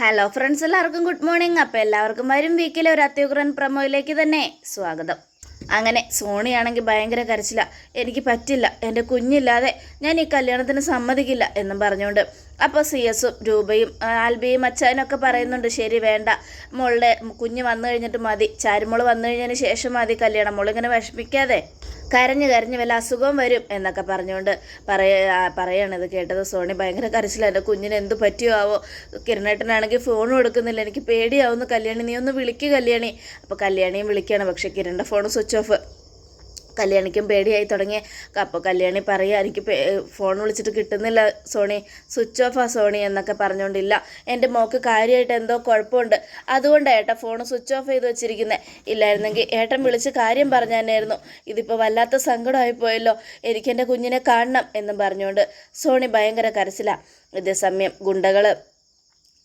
Hello friends എല്ലാവർക്കും good morning അപ്പോൾ എല്ലാവർക്കും വരും വീക്കിലെ ഒരു അത്യുഗ്രൻ പ്രമോയിലേക്ക് തന്നെ സ്വാഗതം. അങ്ങനെ സോണിയാണെങ്കിൽ ഭയങ്കര കരച്ചില്ല എനിക്ക് പറ്റില്ല. എന്റെ കുഞ്ഞില്ലാതെ ഞാൻ ഈ കല്യാണത്തിന് സമ്മതിക്കില്ല എന്നും പറഞ്ഞുകൊണ്ട് അപ്പോൾ സി എസും രൂപയും ആൽബിയും അച്ചാനൊക്കെ പറയുന്നുണ്ട് ശരി വേണ്ട. മോളുടെ കുഞ്ഞ് വന്നു കഴിഞ്ഞിട്ട് മതി. ചാരുമോൾ വന്നു കഴിഞ്ഞതിന് ശേഷം മതി കല്യാണം. മോളിങ്ങനെ വിഷമിക്കാതെ കരഞ്ഞ് കരഞ്ഞ് വല്ല അസുഖം വരും എന്നൊക്കെ പറഞ്ഞുകൊണ്ട് പറയ പറയണത് കേട്ടത് സോണി. ഭയങ്കര കരച്ചിലായിരുന്നു കുഞ്ഞിന് എന്ത് പറ്റിയോ? ആവോ? കിരണേട്ടനാണെങ്കിൽ ഫോൺ കൊടുക്കുന്നില്ല. എനിക്ക് പേടിയാവുന്നു കല്യാണി. നീ ഒന്ന് വിളിക്ക് കല്യാണി. അപ്പോൾ കല്യാണിയും വിളിക്കുകയാണ് പക്ഷേ കിരണിന്റെ ഫോൺ സ്വിച്ച് ഓഫ് കല്യാണിക്കും പേടിയായി തുടങ്ങി അപ്പോൾ കല്യാണി പറയുക എനിക്ക് ഫോൺ വിളിച്ചിട്ട് കിട്ടുന്നില്ല സോണി. സ്വിച്ച് ഓഫാ സോണി എന്നൊക്കെ പറഞ്ഞുകൊണ്ടില്ല എന്റെ മോക്ക് കാര്യമായിട്ട് എന്തോ കുഴപ്പമുണ്ട് അതുകൊണ്ടാണ് ഏട്ടാ ഫോൺ സ്വിച്ച് ഓഫ് ചെയ്ത് വെച്ചിരിക്കുന്നത് ഇല്ലായിരുന്നെങ്കിൽ ഏട്ടൻ വിളിച്ച് കാര്യം പറഞ്ഞായിരുന്നു ഇതിപ്പോൾ വല്ലാത്ത സങ്കടമായി പോയല്ലോ. എനിക്ക് എന്റെ കുഞ്ഞിനെ കാണണം എന്നും പറഞ്ഞുകൊണ്ട് സോണി ഭയങ്കര കരച്ചിലാണ് ഇതേസമയം ഗുണ്ടകൾ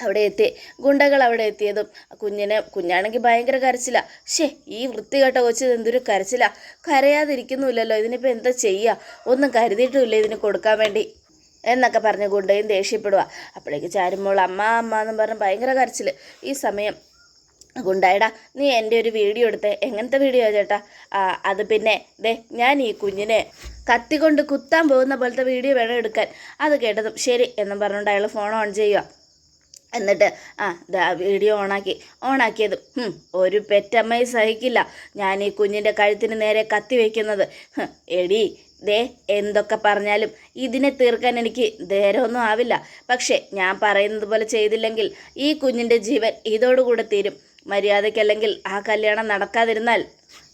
അവിടെ എത്തി. ഗുണ്ടകൾ അവിടെ എത്തിയതും കുഞ്ഞിന് കുഞ്ഞാണെങ്കിൽ ഭയങ്കര കരച്ചില. ഷേ ഈ വൃത്തി കേട്ട കൊച്ചു എന്തൊരു കരച്ചില. കരയാതിരിക്കുന്നുമില്ലല്ലോ ഇതിനിപ്പോൾ എന്താ ചെയ്യുക ഒന്നും കരുതിയിട്ടുമില്ല ഇതിന് കൊടുക്കാൻ വേണ്ടി. എന്നൊക്കെ പറഞ്ഞ് ഗുണ്ടയും ദേഷ്യപ്പെടുക അപ്പോഴേക്ക് ചാരുമ്പോൾ അമ്മ അമ്മ എന്നും പറഞ്ഞ് ഭയങ്കര കരച്ചിൽ ഈ സമയം ഗുണ്ടായടാ നീ എന്റെ ഒരു വീഡിയോ എടുത്തേ. എങ്ങനത്തെ വീഡിയോ ചേട്ടാ? അത് പിന്നെ ദേ ഞാൻ ഈ കുഞ്ഞിനെ കത്തിക്കൊണ്ട് കുത്താൻ പോകുന്ന പോലത്തെ വീഡിയോ വേണം എടുക്കാൻ. അത് കേട്ടതും ശരി എന്നും പറഞ്ഞുകൊണ്ട് അയാൾ ഫോൺ ഓൺ ചെയ്യുക എന്നിട്ട് ആ ദാ വീഡിയോ ഓണാക്കി. ഓണാക്കിയത് ഒരു പെറ്റമ്മയും സഹിക്കില്ല. ഞാൻ ഈ കുഞ്ഞിന്റെ കഴുത്തിന് നേരെ കത്തി വയ്ക്കുന്നത് എടി ദേ എന്തൊക്കെ പറഞ്ഞാലും ഇതിനെ തീർക്കാൻ എനിക്ക് നേരമൊന്നും ആവില്ല. പക്ഷേ ഞാൻ പറയുന്നത് പോലെ ചെയ്തില്ലെങ്കിൽ ഈ കുഞ്ഞിന്റെ ജീവൻ ഇതോടുകൂടെ തീരും. മര്യാദയ്ക്കല്ലെങ്കിൽ ആ കല്യാണം നടക്കാതിരുന്നാൽ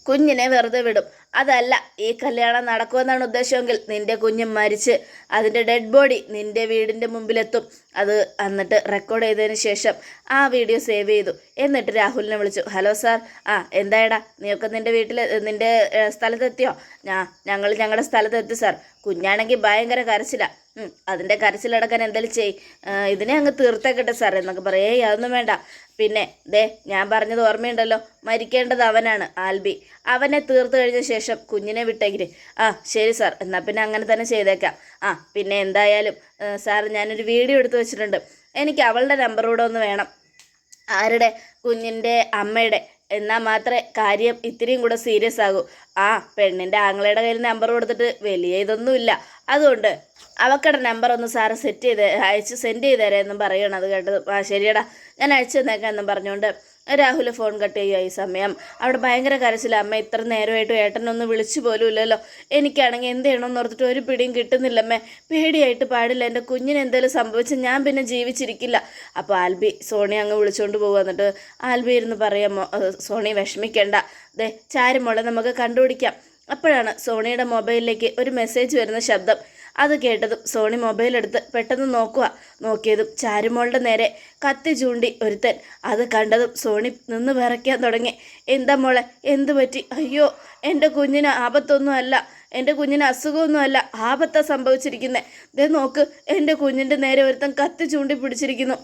കുഞ്ഞിനെ വെറുതെ വിടും. അതല്ല ഈ കല്യാണം നടക്കുമെന്നാണ് ഉദ്ദേശമെങ്കിൽ നിന്റെ കുഞ്ഞ് മരിച്ച് അതിന്റെ ഡെഡ് ബോഡി നിന്റെ വീടിന്റെ മുമ്പിലെത്തും. അത് എന്നിട്ട് റെക്കോർഡ് ചെയ്തതിന് ശേഷം ആ വീഡിയോ സേവ് ചെയ്തു. എന്നിട്ട് രാഹുലിനെ വിളിച്ചു ഹലോ സാർ ആ എന്തായടാ? നീയൊക്കെ നിന്റെ വീട്ടിൽ നിന്റെ സ്ഥലത്തെത്തിയോ? ഞാ ഞങ്ങൾ ഞങ്ങളുടെ സ്ഥലത്തെത്തി സാർ കുഞ്ഞാണെങ്കിൽ ഭയങ്കര കരച്ചില. അതിന്റെ കരച്ചിലടക്കാൻ എന്തായാലും ചെയ്. ഇതിനെ അങ്ങ് തീർത്തേക്കട്ടെ സാർ എന്നൊക്കെ പറയും. അതൊന്നും വേണ്ട. പിന്നെ ദേ ഞാൻ പറഞ്ഞത് ഓർമ്മയുണ്ടല്ലോ. മരിക്കേണ്ടത് അവനാണ് ആൽബി. അവനെ തീർത്തു കഴിഞ്ഞ ശേഷം കുഞ്ഞിനെ വിട്ടെങ്കിൽ ആ ശരി സാർ എന്നാൽ പിന്നെ അങ്ങനെ തന്നെ ചെയ്തേക്കാം. ആ പിന്നെ എന്തായാലും സാർ ഞാനൊരു വീഡിയോ എടുത്തു വെച്ചിട്ടുണ്ട്. എനിക്ക് അവളുടെ നമ്പർ കൂടെ ഒന്ന് വേണം. ആരുടെ? കുഞ്ഞിന്റെ അമ്മയുടെ. എന്നാൽ മാത്രമേ കാര്യം ഇത്രയും കൂടെ സീരിയസ് ആകൂ. ആ പെണ്ണിന്റെ ആങ്ങളയുടെ കയ്യിൽ നമ്പർ കൊടുത്തിട്ട് വലിയ ഇതൊന്നുമില്ല അതുകൊണ്ട് അവക്കടെ നമ്പർ ഒന്ന് സാറ് സെറ്റ് ചെയ്ത് അയച്ച് സെൻഡ് ചെയ്ത് തരാമെന്നും പറയണം അത് കേട്ടത് ആ ശരിയടാ. ഞാൻ അയച്ചു തന്നേക്കാം എന്നും പറഞ്ഞുകൊണ്ട് രാഹുൽ ഫോൺ കട്ട് ചെയ്യുക ഈ സമയം. അവിടെ ഭയങ്കര കരച്ചില്ല അമ്മ ഇത്ര നേരമായിട്ട് ഏട്ടനൊന്നും വിളിച്ചു പോലും ഇല്ലല്ലോ. എനിക്കാണെങ്കിൽ എന്ത് ചെയ്യണമെന്ന് ഓർത്തിട്ട് ഒരു പിടിയും കിട്ടുന്നില്ലമ്മേ പേടിയായിട്ട് പാടില്ല. എന്റെ കുഞ്ഞിന് എന്തെങ്കിലും സംഭവിച്ച ഞാൻ പിന്നെ ജീവിച്ചിരിക്കില്ല. അപ്പോൾ ആൽബി സോണി അങ്ങ് വിളിച്ചുകൊണ്ട് പോകുക എന്നിട്ട് ആൽബി ഇരുന്ന് പറയാമോ സോണി വിഷമിക്കണ്ട. ദേ ചാരുമോളെ നമുക്ക് കണ്ടുപിടിക്കാം. അപ്പോഴാണ് സോണിയുടെ മൊബൈലിലേക്ക് ഒരു മെസ്സേജ് വരുന്ന ശബ്ദം. അത് കേട്ടതും സോണി മൊബൈൽ എടുത്ത് പെട്ടെന്ന് നോക്കുക. നോക്കിയതും ചാരുമോളുടെ നേരെ കത്തി ചൂണ്ടി ഒരുത്തൻ. അത് കണ്ടതും സോണി നിന്ന് വിറയ്ക്കാൻ തുടങ്ങി. എന്താ മോളെ എന്ത് പറ്റി? അയ്യോ എന്റെ കുഞ്ഞിന് ആപത്തൊന്നും അല്ല എന്റെ കുഞ്ഞിന് അസുഖമൊന്നുമല്ല. ആപത്താ സംഭവിച്ചിരിക്കുന്നത് ദേ നോക്ക് എന്റെ കുഞ്ഞിന്റെ നേരെ ഒരുത്തൻ കത്തി ചൂണ്ടി പിടിച്ചിരിക്കുന്നു.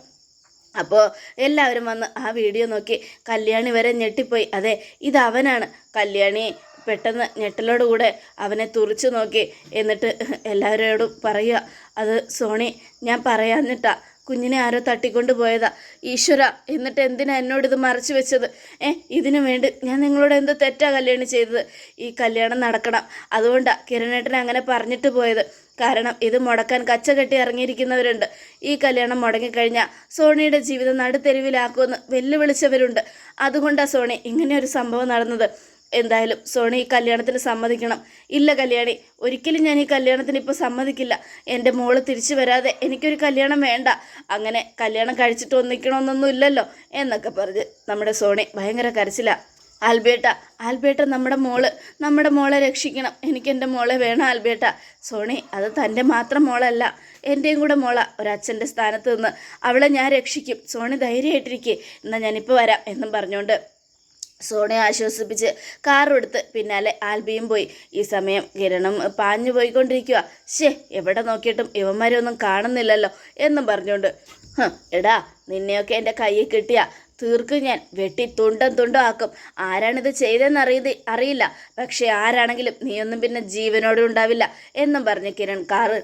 അപ്പോൾ എല്ലാവരും വന്ന് ആ വീഡിയോ നോക്കി. കല്യാണി വരെ ഞെട്ടിപ്പോയി. അതെ ഇത് അവനാണ്. കല്യാണി പെട്ടെന്ന് ഞെട്ടലോടുകൂടെ അവനെ തുറിച്ചു നോക്കി. എന്നിട്ട് എല്ലാവരോടും പറയുക അത് സോണി ഞാൻ പറയാന്നിട്ടാ കുഞ്ഞിനെ ആരോ തട്ടിക്കൊണ്ട് പോയതാ. ഈശ്വര എന്നിട്ട് എന്തിനാ എന്നോട് ഇത് മറച്ചു വെച്ചത്? ഏ ഇതിനു വേണ്ടി ഞാൻ നിങ്ങളോട് എന്ത് തെറ്റാ കല്യാണം ചെയ്തത്? ഈ കല്യാണം നടക്കണം. അതുകൊണ്ടാണ് കിരണേട്ടൻ അങ്ങനെ പറഞ്ഞിട്ട് പോയത്. കാരണം ഇത് മുടക്കാൻ കച്ച കെട്ടി ഇറങ്ങിയിരിക്കുന്നവരുണ്ട്. ഈ കല്യാണം മുടങ്ങിക്കഴിഞ്ഞാൽ സോണിയുടെ ജീവിതം നടുത്തെരുവിലാക്കുമെന്ന് വെല്ലുവിളിച്ചവരുണ്ട്. അതുകൊണ്ടാണ് സോണി ഇങ്ങനെ ഒരു സംഭവം നടന്നത്. എന്തായാലും സോണി ഈ കല്യാണത്തിന് സമ്മതിക്കണം. ഇല്ല കല്യാണി ഒരിക്കലും ഞാൻ ഈ കല്യാണത്തിന് ഇപ്പോൾ സമ്മതിക്കില്ല. എന്റെ മോൾ തിരിച്ചു വരാതെ എനിക്കൊരു കല്യാണം വേണ്ട. അങ്ങനെ കല്യാണം കഴിച്ചിട്ട് ഒന്നിക്കണമെന്നൊന്നും ഇല്ലല്ലോ എന്നൊക്കെ പറഞ്ഞ് നമ്മുടെ സോണി ഭയങ്കര കരച്ചില്ല ആൽബേട്ട ആൽബേട്ട നമ്മുടെ മോൾ നമ്മുടെ മോളെ രക്ഷിക്കണം. എനിക്ക് എന്റെ മോളെ വേണം ആൽബേട്ട. സോണി അത് തന്റെ മാത്രം മോളല്ല എന്റെയും കൂടെ മോള. ഒരച്ഛന്റെ സ്ഥാനത്ത് നിന്ന് അവളെ ഞാൻ രക്ഷിക്കും. സോണി ധൈര്യമായിട്ടിരിക്കേ. എന്നാൽ ഞാനിപ്പോൾ വരാം എന്നും പറഞ്ഞുകൊണ്ട് സോണിയെ ആശ്വസിപ്പിച്ച് കാറെടുത്ത് പിന്നാലെ ആൽബിയും പോയി. ഈ സമയം കിരണം പാഞ്ഞു പോയിക്കൊണ്ടിരിക്കുക ശേ എവിടെ നോക്കിയിട്ടും ഇവന്മാരെ ഒന്നും കാണുന്നില്ലല്ലോ എന്നും പറഞ്ഞുകൊണ്ട്. "ഹ്, എടാ നിന്നെയൊക്കെ എന്റെ കയ്യിൽ കിട്ടിയ. തീർക്കും ഞാൻ. വെട്ടി തുണ്ടം തുണ്ടം ആക്കും ആരാണിത് ചെയ്തതെന്ന് അറിയത് അറിയില്ല. പക്ഷേ ആരാണെങ്കിലും നീയൊന്നും പിന്നെ ജീവനോടെ ഉണ്ടാവില്ല എന്നും പറഞ്ഞു കിരൺ കാറ്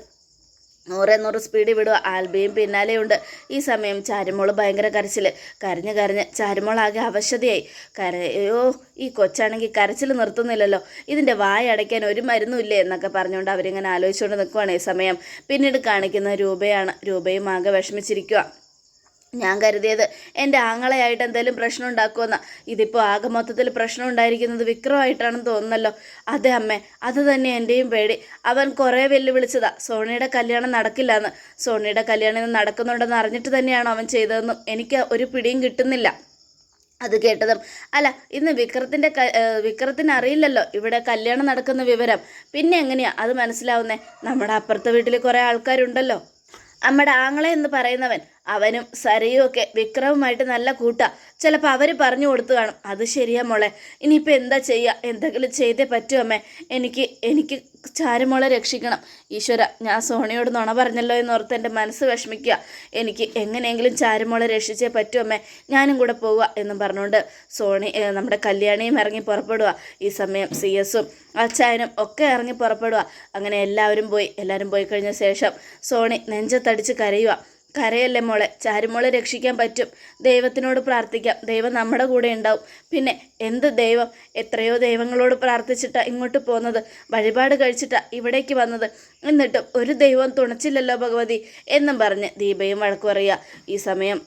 നൂറെ നൂറ് സ്പീഡ് വിടുക ആൽബിയും പിന്നാലെയുണ്ട് ഈ സമയം ചാരുമോൾ ഭയങ്കര കരച്ചിൽ കരഞ്ഞ് കരഞ്ഞ് ചാരുമോളാകെ അവശതയായി. കരയോ ഈ കൊച്ചാണെങ്കിൽ കരച്ചിൽ നിർത്തുന്നില്ലല്ലോ. ഇതിന്റെ വായ അടയ്ക്കാൻ ഒരു മരുന്നുമില്ലേ എന്നൊക്കെ പറഞ്ഞുകൊണ്ട് അവരിങ്ങനെ ആലോചിച്ചുകൊണ്ട് നിൽക്കുവാണ് ഈ സമയം. പിന്നീട് കാണിക്കുന്ന രൂപയാണ്. രൂപയും ആകെ വിഷമിച്ചിരിക്കുക ഞാൻ കരുതിയത് എന്റെ ആങ്ങളെയായിട്ട് എന്തെങ്കിലും പ്രശ്നം ഉണ്ടാക്കുമെന്ന. ഇതിപ്പോൾ ആകെ മൊത്തത്തിൽ പ്രശ്നം ഉണ്ടായിരിക്കുന്നത് വിക്രമായിട്ടാണെന്ന് തോന്നുന്നല്ലോ. അതെ അമ്മേ അത് തന്നെ എന്റെയും പേടി. അവൻ കുറേ വെല്ലുവിളിച്ചതാ. സോണിയുടെ കല്യാണം നടക്കില്ല എന്ന് സോണിയുടെ കല്യാണം നടക്കുന്നുണ്ടെന്ന് അറിഞ്ഞിട്ട് തന്നെയാണ് അവൻ ചെയ്തതെന്നും എനിക്ക് ഒരു പിടിയും കിട്ടുന്നില്ല. അത് കേട്ടതും അല്ല ഇന്ന് വിക്രത്തിന്റെ വിക്രത്തിന് അറിയില്ലല്ലോ ഇവിടെ കല്യാണം നടക്കുന്ന വിവരം. പിന്നെ എങ്ങനെയാ? അത് മനസ്സിലാവുന്നേ. നമ്മുടെ അപ്പുറത്തെ വീട്ടിൽ കുറേ ആൾക്കാരുണ്ടല്ലോ. നമ്മുടെ ആങ്ങളെ എന്ന് പറയുന്നവൻ. അവനും സരയും ഒക്കെ വിക്രമുമായിട്ട് നല്ല കൂട്ടാ. ചിലപ്പോൾ അവർ പറഞ്ഞു കൊടുത്തു കാണും. അത് ശരിയാ മോളെ. ഇനിയിപ്പോൾ എന്താ ചെയ്യുക എന്തെങ്കിലും ചെയ്തേ പറ്റൂ അമ്മേ. എനിക്ക് എനിക്ക് ചാരുമോളെ രക്ഷിക്കണം. ഈശ്വര ഞാൻ സോണിയോട് നുണ പറഞ്ഞല്ലോ എന്നോർത്ത് എന്റെ മനസ്സ് വിഷമിക്കുക. എനിക്ക് എങ്ങനെയെങ്കിലും ചാരുമോളെ രക്ഷിച്ചേ പറ്റൂ അമ്മേ. ഞാനും കൂടെ പോവുക എന്നും പറഞ്ഞുകൊണ്ട് സോണി നമ്മുടെ കല്യാണിയും ഇറങ്ങി പുറപ്പെടുക ഈ സമയം സി എസും അച്ചായനും ഒക്കെ ഇറങ്ങി പുറപ്പെടുക അങ്ങനെ എല്ലാവരും പോയി. എല്ലാവരും പോയി കഴിഞ്ഞ ശേഷം സോണി നെഞ്ചത്തടിച്ച് കരയുക കരയല്ലേ മോളെ? ചാരുമോളെ രക്ഷിക്കാൻ പറ്റും. ദൈവത്തിനോട് പ്രാർത്ഥിക്കാം. ദൈവം നമ്മുടെ കൂടെ ഉണ്ടാവും. പിന്നെ എന്ത് ദൈവം? എത്രയോ ദൈവങ്ങളോട് പ്രാർത്ഥിച്ചിട്ടാ ഇങ്ങോട്ട് പോകുന്നത് വഴിപാട് കഴിച്ചിട്ടാ ഇവിടേക്ക് വന്നത്. എന്നിട്ടും ഒരു ദൈവം തുണച്ചില്ലല്ലോ ഭഗവതി എന്നും പറഞ്ഞ് ദീപയും വഴക്കു പറയുക ഈ സമയം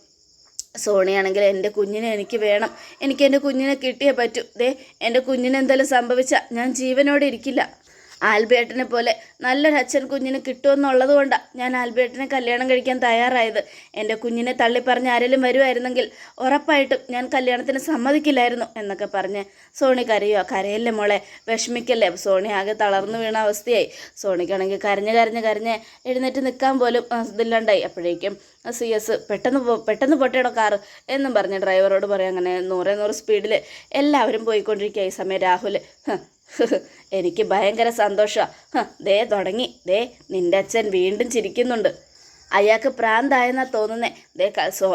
സോണിയാണെങ്കിൽ എന്റെ കുഞ്ഞിനെ എനിക്ക് വേണം. എനിക്ക് എന്റെ കുഞ്ഞിനെ കിട്ടിയേ പറ്റൂ. ദേ എന്റെ കുഞ്ഞിനെന്തെങ്കിലും സംഭവിച്ചാൽ ഞാൻ ജീവനോടെ ഇരിക്കില്ല. ആൽബേട്ടനെ പോലെ നല്ലൊരു അച്ഛൻ കുഞ്ഞിന് കിട്ടുമെന്നുള്ളത് കൊണ്ടാണ് ഞാൻ ആൽബേട്ടനെ കല്യാണം കഴിക്കാൻ തയ്യാറായത്. എന്റെ കുഞ്ഞിനെ തള്ളിപ്പറഞ്ഞ് ആരെങ്കിലും വരുമായിരുന്നെങ്കിൽ ഉറപ്പായിട്ടും ഞാൻ കല്യാണത്തിന് സമ്മതിക്കില്ലായിരുന്നു എന്നൊക്കെ പറഞ്ഞ് സോണി കരയോ കരയല്ലേ മോളെ? വിഷമിക്കല്ലേ? സോണി ആകെ തളർന്നു വീണ അവസ്ഥയായി. സോണിക്കാണെങ്കിൽ കരഞ്ഞ് കരഞ്ഞ് കരഞ്ഞ് എഴുന്നേറ്റ് നിൽക്കാൻ പോലും ഇതില്ലാണ്ടായി. അപ്പോഴേക്കും സി എസ് പെട്ടെന്ന് പോ പെട്ടെന്ന് പൊട്ടിയടോ കാറ് എന്നും പറഞ്ഞ് ഡ്രൈവറോട് പറയാം. അങ്ങനെ നൂറേ നൂറ് സ്പീഡിൽ എല്ലാവരും പോയിക്കൊണ്ടിരിക്കുക. ഈ സമയം രാഹുൽ "ഹ്, ഹ്, എനിക്ക് ഭയങ്കര സന്തോഷമാണ് ദേ തുടങ്ങി. ദേ നിന്റെ അച്ഛൻ വീണ്ടും ചിരിക്കുന്നുണ്ട്. അയാൾക്ക് പ്രാന്തായെന്നാ തോന്നുന്നേ. ദേ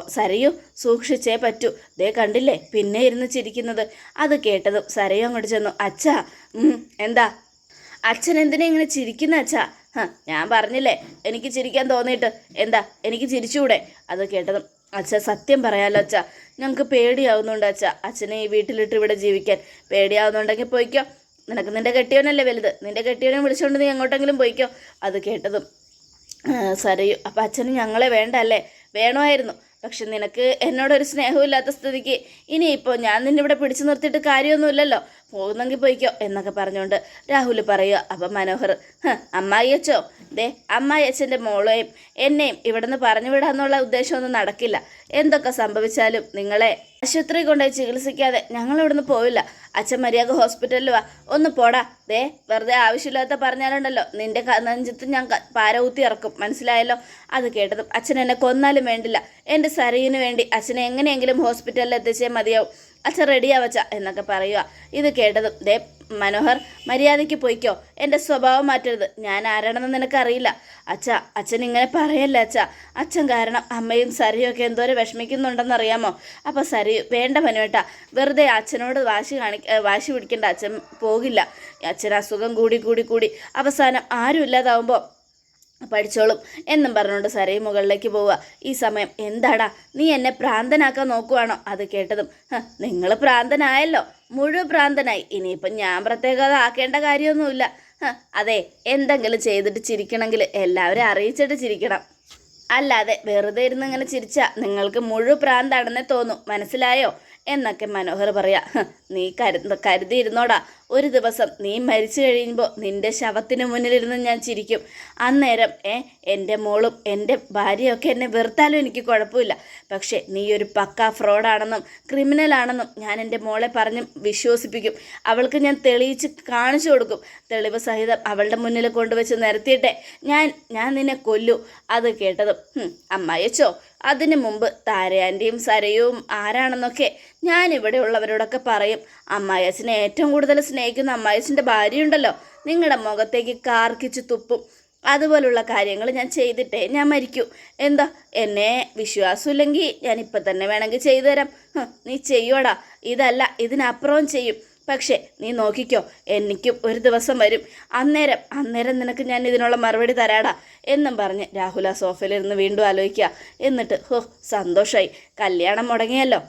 സരയു സൂക്ഷിച്ചേ പറ്റൂ. ദേ കണ്ടില്ലേ? പിന്നെ ഇരുന്ന് ചിരിക്കുന്നത്. അത് കേട്ടതും സരയു അങ്ങോട്ട് ചെന്നു. അച്ഛാ എന്താ? അച്ഛൻ എന്തിനാ ഇങ്ങനെ ചിരിക്കുന്ന അച്ഛാ? ഞാൻ പറഞ്ഞില്ലേ. എനിക്ക് ചിരിക്കാൻ തോന്നിയിട്ട്. എന്താ? എനിക്ക് ചിരിച്ചുകൂടെ അത് കേട്ടതും അച്ഛ സത്യം പറയാലോ അച്ഛ. ഞങ്ങൾക്ക് പേടിയാവുന്നുണ്ട് അച്ഛ. അച്ഛനെ ഈ വീട്ടിലിട്ട് ഇവിടെ ജീവിക്കാൻ. പേടിയാവുന്നുണ്ടെങ്കിൽ പോയിക്കോ. നിനക്ക് നിന്റെ കെട്ടിയവനല്ലേ വലുത്? നിന്റെ കെട്ടിയവനെ വിളിച്ചുകൊണ്ട് നീ എങ്ങോട്ടെങ്കിലും പോയിക്കോ. അത് കേട്ടതും സരയു അപ്പം അച്ഛന് ഞങ്ങളെ വേണ്ട അല്ലേ വേണമായിരുന്നു. പക്ഷെ നിനക്ക് എന്നോടൊരു സ്നേഹമില്ലാത്ത സ്ഥിതിക്ക് ഇനിയിപ്പോൾ ഞാൻ നിന്നെ ഇവിടെ പിടിച്ചു നിർത്തിയിട്ട് കാര്യമൊന്നുമില്ലല്ലോ. പോകുന്നെങ്കിൽ പോയിക്കോ എന്നൊക്കെ പറഞ്ഞുകൊണ്ട് രാഹുൽ പറയുക. അപ്പം മനോഹർ "ഹ്, അമ്മായി അച്ഛോ ദേ അമ്മായി അച്ഛന്റെ മോളെയും എന്നെയും ഇവിടെ നിന്ന് പറഞ്ഞു വിടാമെന്നുള്ള ഉദ്ദേശമൊന്നും നടക്കില്ല. എന്തൊക്കെ സംഭവിച്ചാലും നിങ്ങളെ ആശുപത്രി കൊണ്ടുപോയി ചികിത്സിക്കാതെ ഞങ്ങൾ ഇവിടുന്ന് പോവില്ല. അച്ഛൻ മര്യാദ ഹോസ്പിറ്റലിൽ വാ. ഒന്ന് പോടാ. ദേ വെറുതെ ആവശ്യമില്ലാത്ത പറഞ്ഞാലുണ്ടല്ലോ. നിന്റെ നെഞ്ചത്ത് ഞാൻ ക- പാര ഊത്തി ഇറക്കും. മനസ്സിലായല്ലോ? അത് കേട്ടതും അച്ഛൻ എന്നെ കൊന്നാലും വേണ്ടില്ല. എന്റെ സരയിന് വേണ്ടി അച്ഛനെ എങ്ങനെയെങ്കിലും ഹോസ്പിറ്റലിൽ എത്തിച്ചേ മതിയാവും. അച്ഛൻ റെഡിയാവച്ച എന്നൊക്കെ പറയുക ഇത് കേട്ടതും ദേ മനോഹർ മര്യാദയ്ക്ക് പോയിക്കോ. എന്റെ സ്വഭാവം മാറ്റരുത്. ഞാൻ ആരാണെന്ന് നിനക്കറിയില്ല. അച്ഛ അച്ഛൻ ഇങ്ങനെ പറയല്ല അച്ഛ? അച്ഛൻ കാരണം അമ്മയും സരയും ഒക്കെ എന്തോരം വിഷമിക്കുന്നുണ്ടെന്ന് അറിയാമോ അപ്പോൾ സരി വേണ്ട മനുവേട്ട. വെറുതെ അച്ഛനോട് വാശി കാണി വാശി പിടിക്കേണ്ട അച്ഛൻ പോകില്ല. അച്ഛൻ അസുഖം കൂടി കൂടി കൂടി. അവസാനം ആരും ഇല്ലാതാവുമ്പോൾ പഠിച്ചോളും എന്നും പറഞ്ഞുകൊണ്ട് സരയും മുകളിലേക്ക് പോവുക. ഈ സമയം എന്താടാ? നീ എന്നെ പ്രാന്തനാക്കാൻ നോക്കുവാണോ? അത് കേട്ടതും നിങ്ങൾ പ്രാന്തനായല്ലോ. മുഴുവൻ പ്രാന്തനായി. ഇനിയിപ്പം ഞാൻ പ്രത്യേകത ആക്കേണ്ട കാര്യമൊന്നുമില്ല. അതെ എന്തെങ്കിലും ചെയ്തിട്ട് ചിരിക്കണമെങ്കിൽ എല്ലാവരും അറിയിച്ചിട്ട് ചിരിക്കണം. അല്ലാതെ വെറുതെ ഇരുന്ന് ഇങ്ങനെ ചിരിച്ചാൽ നിങ്ങൾക്ക് മുഴുവൻ പ്രാന്താണെന്നേ തോന്നും. മനസ്സിലായോ? എന്നൊക്കെ മനോഹർ പറയാ. "ഹ്, നീ കരു കരുതിയിരുന്നോടാ. ഒരു ദിവസം നീ മരിച്ചു കഴിയുമ്പോൾ നിന്റെ ശവത്തിന് മുന്നിലിരുന്ന് ഞാൻ ചിരിക്കും. അന്നേരം ഏ എന്റെ മോളും എന്റെ ഭാര്യയൊക്കെ എന്നെ വെറുത്താലും എനിക്ക് കുഴപ്പമില്ല. പക്ഷേ നീ ഒരു പക്ക ഫ്രോഡാണെന്നും ക്രിമിനലാണെന്നും ഞാൻ എന്റെ മോളെ പറഞ്ഞ് വിശ്വസിപ്പിക്കും. അവൾക്ക് ഞാൻ തെളിയിച്ച് കാണിച്ചു കൊടുക്കും. തെളിവ് സഹിതം അവളുടെ മുന്നിൽ കൊണ്ടുവച്ച് നിരത്തിയിട്ടെ. ഞാൻ ഞാൻ നിന്നെ കൊല്ലു. അത് കേട്ടതും അമ്മയച്ചോ അതിനു മുമ്പ് താരയാന്റെയും സരയും ആരാണെന്നൊക്കെ ഞാൻ ഇവിടെ ഉള്ളവരോടൊക്കെ പറയും അമ്മായച്ചനെ ഏറ്റവും കൂടുതൽ സ്നേഹിക്കുന്ന അമ്മായച്ചന്റെ ഭാര്യയുണ്ടല്ലോ. നിങ്ങളുടെ മുഖത്തേക്ക് കാർക്കിച്ച് തുപ്പും. അതുപോലുള്ള കാര്യങ്ങൾ ഞാൻ ചെയ്തിട്ടേ ഞാൻ മരിക്കൂ. എന്താ? എന്നെ വിശ്വാസമില്ലെങ്കിൽ ഞാൻ ഇപ്പം തന്നെ വേണമെങ്കിൽ ചെയ്തു തരാം നീ ചെയ്യോടാ ഇതല്ല ഇതിനപ്പുറവും ചെയ്യും. പക്ഷേ നീ നോക്കിക്കോ എനിക്കും ഒരു ദിവസം വരും. അന്നേരം അന്നേരം നിനക്ക് ഞാൻ ഇതിനുള്ള മറുപടി തരാടാ എന്നും പറഞ്ഞ് രാഹുൽ ആ സോഫയിലിരുന്ന് വീണ്ടും ആലോചിക്കുക. എന്നിട്ട് ഹോ സന്തോഷമായി കല്യാണം മുടങ്ങിയല്ലോ.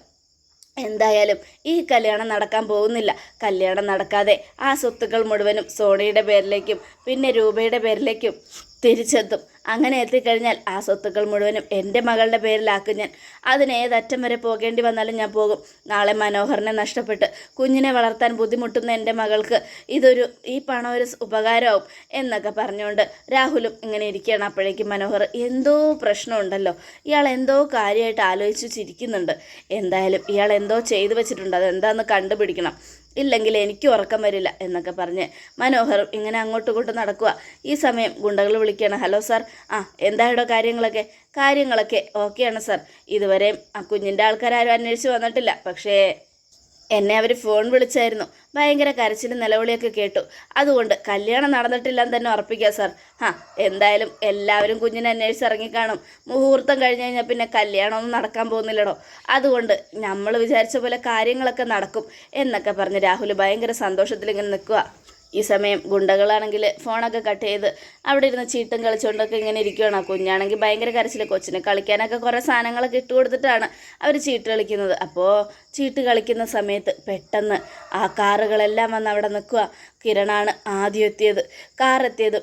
എന്തായാലും ഈ കല്യാണം നടക്കാൻ പോകുന്നില്ല. കല്യാണം നടക്കാതെ ആ സ്വത്തുക്കൾ മുഴുവനും സോണിയുടെ പേരിലേക്കും പിന്നെ രൂപയുടെ പേരിലേക്കും തിരിച്ചെത്തും. അങ്ങനെ എത്തിക്കഴിഞ്ഞാൽ ആ സ്വത്തുക്കൾ മുഴുവനും എന്റെ മകളുടെ പേരിലാക്കും ഞാൻ. അതിന് ഏതറ്റം വരെ പോകേണ്ടി വന്നാലും ഞാൻ പോകും. നാളെ മനോഹറിനെ നഷ്ടപ്പെട്ട് കുഞ്ഞിനെ വളർത്താൻ ബുദ്ധിമുട്ടുന്ന എന്റെ മകൾക്ക് ഇതൊരു ഈ പണം ഒരു ഉപകാരമാവും എന്നൊക്കെ പറഞ്ഞുകൊണ്ട് രാഹുലും ഇങ്ങനെ ഇരിക്കുകയാണ്. അപ്പോഴേക്കും മനോഹർ എന്തോ പ്രശ്നമുണ്ടല്ലോ. ഇയാൾ എന്തോ കാര്യമായിട്ട് ആലോചിച്ച് ചിരിക്കുന്നുണ്ട്. എന്തായാലും ഇയാൾ എന്തോ ചെയ്തു വെച്ചിട്ടുണ്ട്. അതെന്താണെന്ന് കണ്ടുപിടിക്കണം. ഇല്ലെങ്കിൽ എനിക്ക് ഉറക്കം വരില്ല എന്നൊക്കെ പറഞ്ഞ് മനോഹർ ഇങ്ങനെ അങ്ങോട്ടും ഇങ്ങോട്ടും നടക്കുക. ഈ സമയം ഗുണ്ടകൾ വിളിക്കുകയാണ്. Hello sir. ആ എന്തായിടോ കാര്യങ്ങളൊക്കെ? കാര്യങ്ങളൊക്കെ ഓക്കെയാണ് സാർ. ഇതുവരെയും ആ കുഞ്ഞിന്റെ ആൾക്കാരും അന്വേഷിച്ച് വന്നിട്ടില്ല. പക്ഷേ എന്നെ അവർ ഫോൺ വിളിച്ചായിരുന്നു. ഭയങ്കര കരച്ചിലും നിലവിളിയൊക്കെ കേട്ടു. അതുകൊണ്ട് കല്യാണം നടന്നിട്ടില്ലെന്ന് തന്നെ ഉറപ്പിക്കാം സാർ ആ എന്തായാലും എല്ലാവരും കുഞ്ഞിനെ അന്വേഷിച്ച് ഇറങ്ങിക്കാണും. മുഹൂർത്തം കഴിഞ്ഞ് കഴിഞ്ഞാൽ പിന്നെ കല്യാണമൊന്നും നടക്കാൻ പോകുന്നില്ലടോ. അതുകൊണ്ട് നമ്മൾ വിചാരിച്ച പോലെ കാര്യങ്ങളൊക്കെ നടക്കും എന്നൊക്കെ പറഞ്ഞ് രാഹുൽ ഭയങ്കര സന്തോഷത്തിൽ ഇങ്ങനെ നിൽക്കുക ഈ സമയം ഗുണ്ടകളാണെങ്കിൽ ഫോണൊക്കെ കട്ട് ചെയ്ത് അവിടെ ഇരുന്ന് ചീട്ടും കളിച്ചുകൊണ്ടൊക്കെ ഇങ്ങനെ ഇരിക്കുകയാണ് ആ കുഞ്ഞാണെങ്കിൽ ഭയങ്കര കരച്ചിൽ കൊച്ചിന് കളിക്കാനൊക്കെ കുറേ സാധനങ്ങളൊക്കെ ഇട്ട് കൊടുത്തിട്ടാണ് അവർ ചീട്ട് കളിക്കുന്നത്. അപ്പോൾ ചീട്ട് കളിക്കുന്ന സമയത്ത് പെട്ടെന്ന് ആ കാറുകളെല്ലാം വന്ന് അവിടെ നിൽക്കുക. കിരണാണ് ആദ്യം എത്തിയത്. കാർ എത്തിയത്.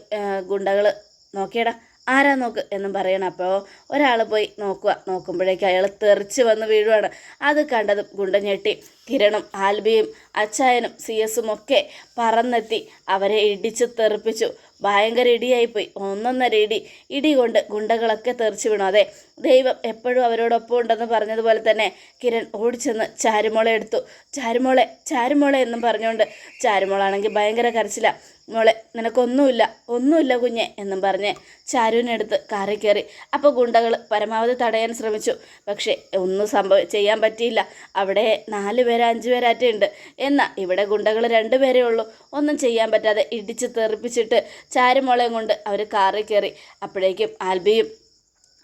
ഗുണ്ടകൾ നോക്കിയടാ. ആരാ നോക്ക് എന്നും പറയണം. അപ്പോൾ ഒരാൾ പോയി നോക്കുക. നോക്കുമ്പോഴേക്ക് അയാൾ തെറിച്ച് വന്ന് വീഴുവാണ്. അത് കണ്ടതും ഗുണ്ട ഞെട്ടി. കിരണും ആൽബിയും അച്ചായനും സി എസും ഒക്കെ പറന്നെത്തി. അവരെ ഇടിച്ച് തെറിപ്പിച്ചു. ഭയങ്കര ഇടിയായിപ്പോയി. ഒന്നൊന്നര ഇടി ഇടി കൊണ്ട് ഗുണ്ടകളൊക്കെ തെറിച്ച് വീണു. അതെ ദൈവം എപ്പോഴും അവരോടൊപ്പം ഉണ്ടെന്ന് പറഞ്ഞതുപോലെ തന്നെ കിരൺ ഓടിച്ചെന്ന് ചാരുമോളെ എടുത്തു. ചാരുമോളെ ചാരുമോളെ എന്നും പറഞ്ഞുകൊണ്ട് ചാരുമോളാണെങ്കിൽ ഭയങ്കര കരച്ചില. മോളെ നിനക്കൊന്നുമില്ല ഒന്നുമില്ല കുഞ്ഞെ എന്നും പറഞ്ഞ് ചാരുവിനെടുത്ത് കാറി കയറി. അപ്പോൾ ഗുണ്ടകൾ പരമാവധി തടയാൻ ശ്രമിച്ചു. പക്ഷേ ഒന്നും സംഭവ ചെയ്യാൻ പറ്റിയില്ല. അവിടെ നാല് പേര് അഞ്ച് പേരാറ്റേ ഉണ്ട് എന്നാൽ ഇവിടെ ഗുണ്ടകൾ രണ്ട് പേരേ ഉള്ളൂ. ഒന്നും ചെയ്യാൻ പറ്റാതെ ഇടിച്ച് തെറിപ്പിച്ചിട്ട് ചാരുമോളയും കൊണ്ട് അവർ കാറിൽ കയറി. അപ്പോഴേക്കും ആൽബിയും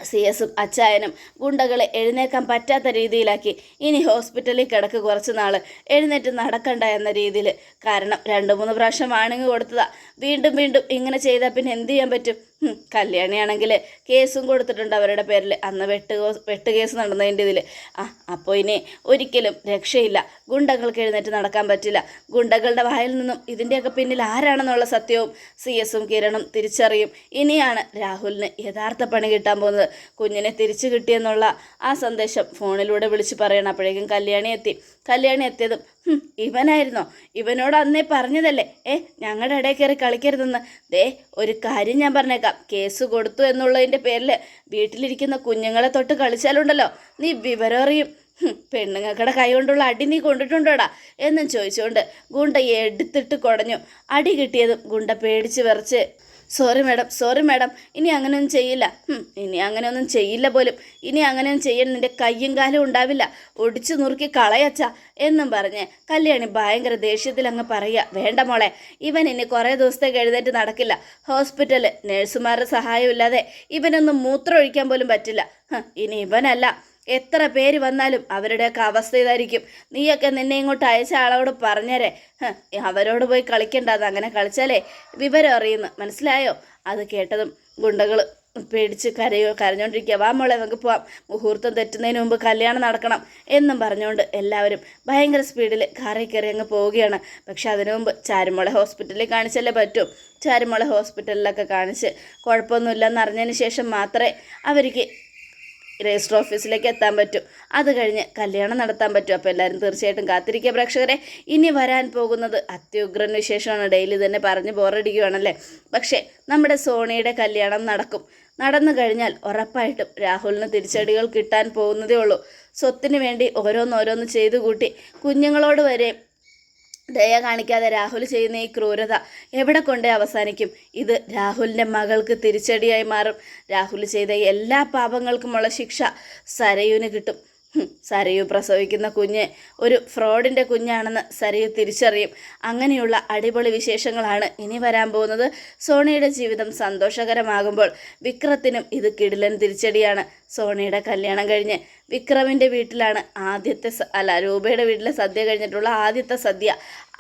സി എസും അച്ചായനും ഗുണ്ടകളെ എഴുന്നേക്കാൻ പറ്റാത്ത രീതിയിലാക്കി. ഇനി ഹോസ്പിറ്റലിൽ കിടക്ക് കുറച്ച് നാൾ എഴുന്നേറ്റ് നടക്കണ്ട എന്ന രീതിയിൽ കാരണം രണ്ട് മൂന്ന് പ്രാവശ്യം വാണിങ് കൊടുത്തതാ. വീണ്ടും വീണ്ടും ഇങ്ങനെ ചെയ്താൽ പിന്നെ എന്ത് ചെയ്യാൻ പറ്റും? കല്യാണിയാണെങ്കിൽ കേസും കൊടുത്തിട്ടുണ്ട് അവരുടെ പേരിൽ അന്ന് വെട്ട് വെട്ട് കേസ് നടന്നതിന്റെ ഇതിൽ ആ അപ്പോൾ ഇനി ഒരിക്കലും രക്ഷയില്ല. ഗുണ്ടകൾക്ക് എഴുന്നേറ്റ് നടക്കാൻ പറ്റില്ല. ഗുണ്ടകളുടെ വായിൽ നിന്നും ഇതിന്റെയൊക്കെ പിന്നിൽ ആരാണെന്നുള്ള സത്യവും സി എസും കിരണും തിരിച്ചറിയും. ഇനിയാണ് രാഹുലിന് യഥാർത്ഥ പണി കിട്ടാൻ പോകുന്നത്. കുഞ്ഞിനെ തിരിച്ചു കിട്ടിയെന്നുള്ള ആ സന്ദേശം ഫോണിലൂടെ വിളിച്ച് പറയണം. അപ്പോഴേക്കും കല്യാണി എത്തി. കല്യാണി എത്തിയതും. ഇവനായിരുന്നോ? ഇവനോട് അന്നേ പറഞ്ഞതല്ലേ? ഏ ഞങ്ങളുടെ ഇടയിൽ കയറി കളിക്കരുതെന്ന്. ദേ ഒരു കാര്യം ഞാൻ പറഞ്ഞേക്കാം. കേസ് കൊടുത്തു എന്നുള്ളതിന്റെ പേരിൽ വീട്ടിലിരിക്കുന്ന കുഞ്ഞുങ്ങളെ തൊട്ട് കളിച്ചാലുണ്ടല്ലോ. നീ വിവരം അറിയും. ഹും, പെണ്ണുങ്ങൾക്കടെ കൈ കൊണ്ടുള്ള അടി നീ കൊണ്ടിട്ടുണ്ടോടാ? എന്നും ചോദിച്ചുകൊണ്ട് ഗുണ്ട എടുത്തിട്ട് കുടഞ്ഞു. അടി കിട്ടിയതും ഗുണ്ട പേടിച്ച് വിറച്ച് സോറി മാഡം സോറി മാഡം ഇനി അങ്ങനെയൊന്നും ചെയ്യില്ല. ഇനി അങ്ങനെയൊന്നും ചെയ്യില്ല പോലും. ഇനി അങ്ങനെയൊന്നും ചെയ്യാൻ നിന്റെ കയ്യും കാലും ഉണ്ടാവില്ല. ഒടിച്ചു നുറുക്കി കളയച്ച എന്നും പറഞ്ഞ് കല്യാണി ഭയങ്കര ദേഷ്യത്തിൽ അങ്ങ് പറയുക വേണ്ട മോളെ ഇവൻ ഇനി കുറേ ദിവസത്തേക്ക് എഴുന്നേറ്റ് നടക്കില്ല. ഹോസ്പിറ്റൽ നഴ്സുമാരുടെ സഹായമില്ലാതെ ഇവനൊന്നും മൂത്രം ഒഴിക്കാൻ പോലും പറ്റില്ല. ഇനി ഇവനല്ല. എത്ര പേര് വന്നാലും അവരുടെയൊക്കെ അവസ്ഥ ഇതായിരിക്കും നീയൊക്കെ നിന്നെ ഇങ്ങോട്ട് അയച്ച ആളോട് പറഞ്ഞേരെ. അവരോട് പോയി കളിക്കണ്ടെന്ന് അങ്ങനെ കളിച്ചാലേ വിവരം അറിയുന്നു. മനസ്സിലായോ? അത് കേട്ടതും ഗുണ്ടകൾ പേടിച്ച് കരയോ കരഞ്ഞോണ്ടിരിക്കുക. വാ മോളെ നമുക്ക് പോവാം. മുഹൂർത്തം തെറ്റുന്നതിന് മുമ്പ് കല്യാണം നടക്കണം എന്നും പറഞ്ഞുകൊണ്ട് എല്ലാവരും ഭയങ്കര സ്പീഡിൽ കാറിൽ കയറി അങ്ങ് പോവുകയാണ്. പക്ഷെ അതിനു മുമ്പ് ചാരുമോളെ ഹോസ്പിറ്റലിൽ കാണിച്ചല്ലേ പറ്റൂ. ചാരുമോളെ ഹോസ്പിറ്റലിലൊക്കെ കാണിച്ച് കുഴപ്പമൊന്നുമില്ലെന്ന് അറിഞ്ഞതിന് ശേഷം മാത്രമേ അവർക്ക് രജിസ്റ്റർ ഓഫീസിലേക്ക് എത്താൻ പറ്റും. അത് കഴിഞ്ഞ് കല്യാണം നടത്താൻ പറ്റും. അപ്പോൾ എല്ലാവരും തീർച്ചയായിട്ടും കാത്തിരിക്കുക പ്രേക്ഷകരെ. ഇനി വരാൻ പോകുന്നത് അത്യുഗ്രൻ വിശേഷമാണ്. ഡെയിലി തന്നെ പറഞ്ഞ് ബോറടിക്കുകയാണല്ലേ പക്ഷേ നമ്മുടെ സോണിയുടെ കല്യാണം നടക്കും. നടന്നു കഴിഞ്ഞാൽ ഉറപ്പായിട്ടും രാഹുലിന് തിരിച്ചടികൾ കിട്ടാൻ പോകുന്നതേ ഉള്ളൂ. സ്വത്തിന് വേണ്ടി ഓരോന്നോരോന്ന് ചെയ്തു കൂട്ടി കുഞ്ഞുങ്ങളോട് വരെ ദയ കാണിക്കാതെ രാഹുൽ ചെയ്യുന്ന ഈ ക്രൂരത എവിടെ കൊണ്ടേ അവസാനിക്കും? ഇത് രാഹുലിന്റെ മകൾക്ക് തിരിച്ചടിയായി മാറും. രാഹുൽ ചെയ്ത എല്ലാ പാപങ്ങൾക്കുമുള്ള ശിക്ഷ സരയുവിന് കിട്ടും. സരയു പ്രസവിക്കുന്ന കുഞ്ഞ് ഒരു ഫ്രോഡിന്റെ കുഞ്ഞാണെന്ന് സരയു തിരിച്ചറിയും. അങ്ങനെയുള്ള അടിപൊളി വിശേഷങ്ങളാണ് ഇനി വരാൻ പോകുന്നത്. സോണിയുടെ ജീവിതം സന്തോഷകരമാകുമ്പോൾ വിക്രത്തിനും ഇത് കിടിലൻ തിരിച്ചടിയാണ്. സോണിയുടെ കല്യാണം കഴിഞ്ഞ് വിക്രമിന്റെ വീട്ടിലാണ് ആദ്യത്തെ അല്ല രൂപയുടെ വീട്ടിലെ സദ്യ കഴിഞ്ഞിട്ടുള്ള ആദ്യത്തെ സദ്യ.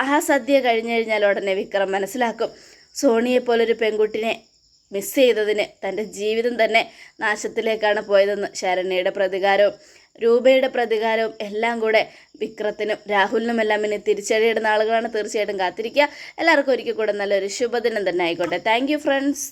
ആ സദ്യ കഴിഞ്ഞു കഴിഞ്ഞാൽ ഉടനെ വിക്രം മനസ്സിലാക്കും. സോണിയെപ്പോലൊരു പെൺകുട്ടിനെ മിസ് ചെയ്തതിന് തന്റെ ജീവിതം തന്നെ നാശത്തിലേക്കാണ് പോയതെന്ന് ശരണ്യയുടെ പ്രതികാരവും. രൂപയുടെ പ്രതികാരവും എല്ലാം കൂടെ വിക്രത്തിനും രാഹുലിനും എല്ലാം ഇനി തിരിച്ചടിയിടുന്ന ആളുകളാണ്. തീർച്ചയായിട്ടും കാത്തിരിക്കുക. എല്ലാവർക്കും ഒരിക്കൽ കൂടെ നല്ലൊരു ശുഭദിനം തന്നെ ആയിക്കോട്ടെ. Thank friends